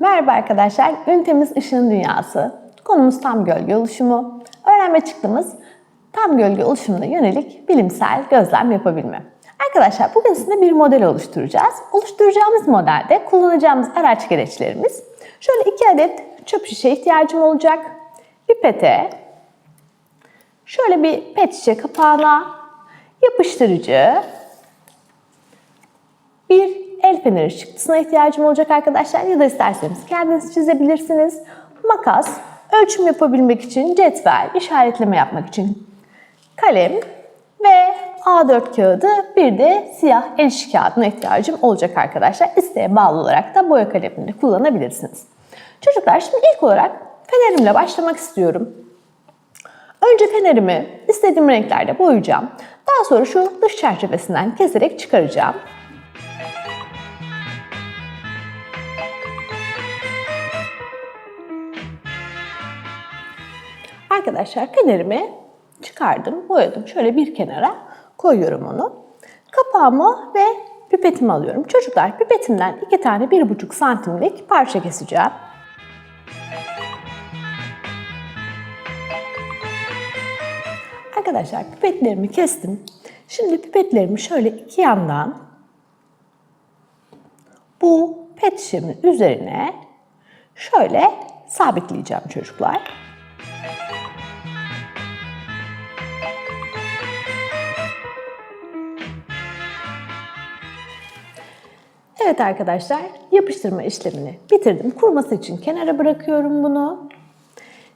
Merhaba arkadaşlar, ünitemiz ışığın dünyası. Konumuz tam gölge oluşumu. Öğrenme çıktığımız tam gölge oluşumuna yönelik bilimsel gözlem yapabilme. Arkadaşlar bugün sizinle bir model oluşturacağız. Oluşturacağımız modelde kullanacağımız araç gereçlerimiz şöyle iki adet çöp şişe ihtiyacım olacak. Pipete, şöyle bir pet şişe kapağına, yapıştırıcı, bir feneri çıktısına ihtiyacım olacak arkadaşlar ya da isterseniz kendiniz çizebilirsiniz. Makas, ölçüm yapabilmek için cetvel, işaretleme yapmak için kalem ve A4 kağıdı bir de siyah el işi kağıdına ihtiyacım olacak arkadaşlar. İsteğe bağlı olarak da boya kalemini kullanabilirsiniz. Çocuklar şimdi ilk olarak fenerimle başlamak istiyorum. Önce fenerimi istediğim renklerde boyayacağım. Daha sonra şu dış çerçevesinden keserek çıkaracağım. Arkadaşlar fenerimi çıkardım, boyadım. Şöyle bir kenara koyuyorum onu. Kapağımı ve pipetimi alıyorum. Çocuklar pipetimden iki tane bir buçuk santimlik parça keseceğim. Arkadaşlar pipetlerimi kestim. Şimdi pipetlerimi şöyle iki yandan bu pet şişemin üzerine şöyle sabitleyeceğim çocuklar. Evet arkadaşlar, yapıştırma işlemini bitirdim. Kuruması için kenara bırakıyorum bunu.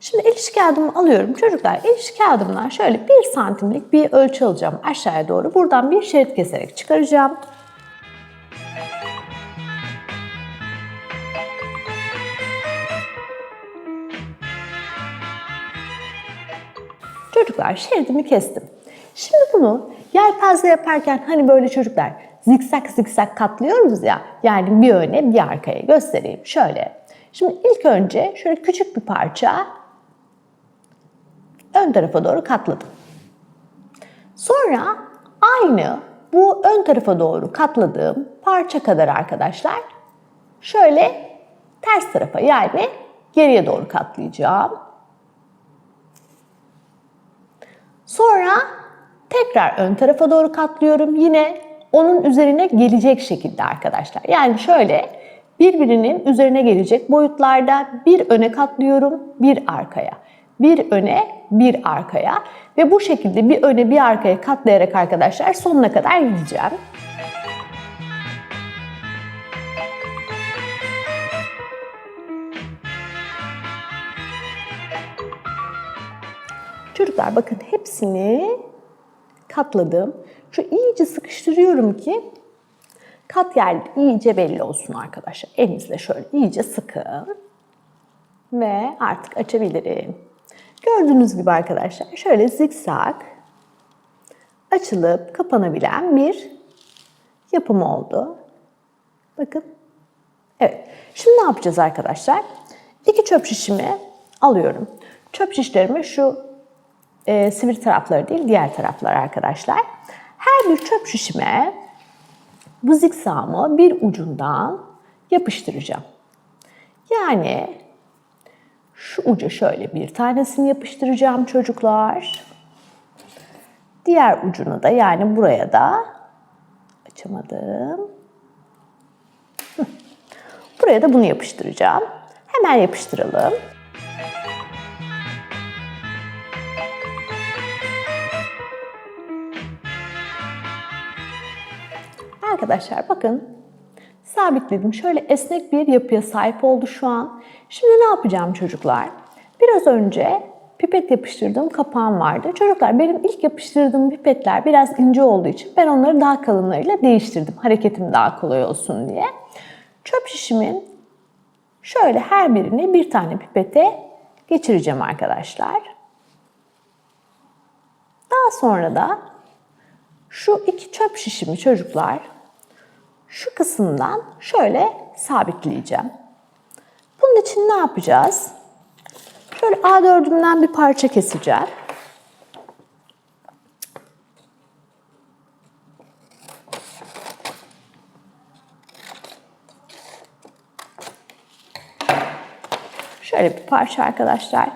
Şimdi el işi kağıdımı alıyorum. Çocuklar el işi kağıdımdan şöyle bir santimlik bir ölçü alacağım aşağıya doğru. Buradan bir şerit keserek çıkaracağım. Çocuklar şeridimi kestim. Şimdi bunu yelpaze yaparken hani böyle çocuklar zikzak zikzak katlıyoruz ya. Yani bir öne bir arkaya göstereyim. Şöyle. Şimdi ilk önce şöyle küçük bir parça ön tarafa doğru katladım. Sonra aynı bu ön tarafa doğru katladığım parça kadar arkadaşlar şöyle ters tarafa yani geriye doğru katlayacağım. Sonra tekrar ön tarafa doğru katlıyorum. Yine onun üzerine gelecek şekilde arkadaşlar. Yani şöyle birbirinin üzerine gelecek boyutlarda bir öne katlıyorum, bir arkaya. Bir öne, bir arkaya ve bu şekilde bir öne, bir arkaya katlayarak arkadaşlar sonuna kadar gideceğim. Çocuklar bakın hepsini katladım. Şu iyice sıkıştırıyorum ki kat yer iyice belli olsun arkadaşlar. Elinizle şöyle iyice sıkın. Ve artık açabilirim. Gördüğünüz gibi arkadaşlar şöyle zikzak açılıp kapanabilen bir yapım oldu. Bakın. Evet. Şimdi ne yapacağız arkadaşlar? İki çöp şişimi alıyorum. Çöp şişlerimi şu e, sivri tarafları değil diğer taraflar arkadaşlar. Her bir çöp şişime bu zikzamı bir ucundan yapıştıracağım. Yani şu uca şöyle bir tanesini yapıştıracağım çocuklar. Diğer ucunu da yani buraya da açamadım. Buraya da bunu yapıştıracağım. Hemen yapıştıralım. Arkadaşlar bakın sabitledim. Şöyle esnek bir yapıya sahip oldu şu an. Şimdi ne yapacağım çocuklar? Biraz önce pipet yapıştırdığım kapağım vardı. Çocuklar benim ilk yapıştırdığım pipetler biraz ince olduğu için ben onları daha kalınlarıyla değiştirdim. Hareketim daha kolay olsun diye. Çöp şişimin şöyle her birini bir tane pipete geçireceğim arkadaşlar. Daha sonra da şu iki çöp şişimi çocuklar şu kısımdan şöyle sabitleyeceğim. Bunun için ne yapacağız? Şöyle A4'ümden bir parça keseceğim. Şöyle bir parça arkadaşlar.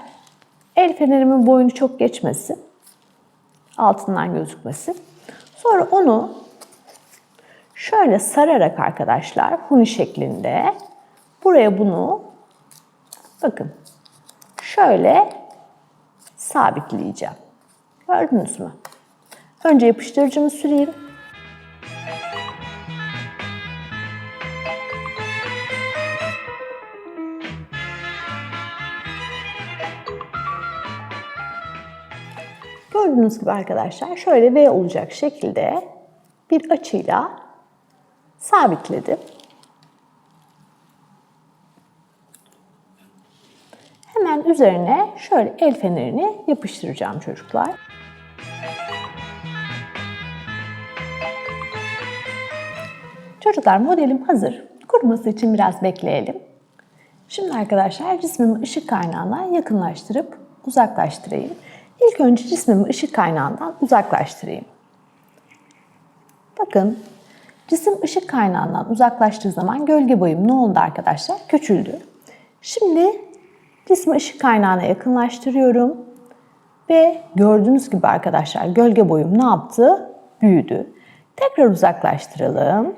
El fenerimin boyunu çok geçmesin. Altından gözükmesin. Sonra onu şöyle sararak arkadaşlar huni şeklinde buraya bunu bakın şöyle sabitleyeceğim. Gördünüz mü? Önce yapıştırıcımı süreyim. Gördüğünüz gibi arkadaşlar şöyle V olacak şekilde bir açıyla sabitledim. Hemen üzerine şöyle el fenerini yapıştıracağım çocuklar. Çocuklar modelim hazır. Kuruması için biraz bekleyelim. Şimdi arkadaşlar cismimi ışık kaynağına yakınlaştırıp uzaklaştırayım. İlk önce cismimi ışık kaynağından uzaklaştırayım. Bakın cisim ışık kaynağından uzaklaştığı zaman gölge boyum ne oldu arkadaşlar? Küçüldü. Şimdi cismi ışık kaynağına yakınlaştırıyorum. Ve gördüğünüz gibi arkadaşlar gölge boyum ne yaptı? Büyüdü. Tekrar uzaklaştıralım.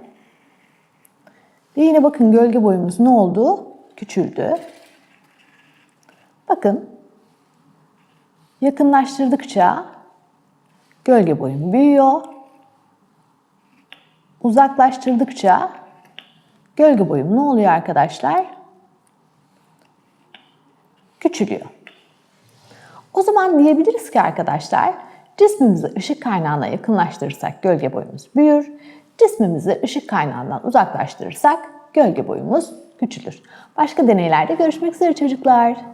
Ve yine bakın gölge boyumuz ne oldu? Küçüldü. Bakın yakınlaştırdıkça gölge boyum büyüyor. Uzaklaştırdıkça gölge boyum ne oluyor arkadaşlar? Küçülüyor. O zaman diyebiliriz ki arkadaşlar cismimizi ışık kaynağına yakınlaştırırsak gölge boyumuz büyür. Cismimizi ışık kaynağından uzaklaştırırsak gölge boyumuz küçülür. Başka deneylerde görüşmek üzere çocuklar.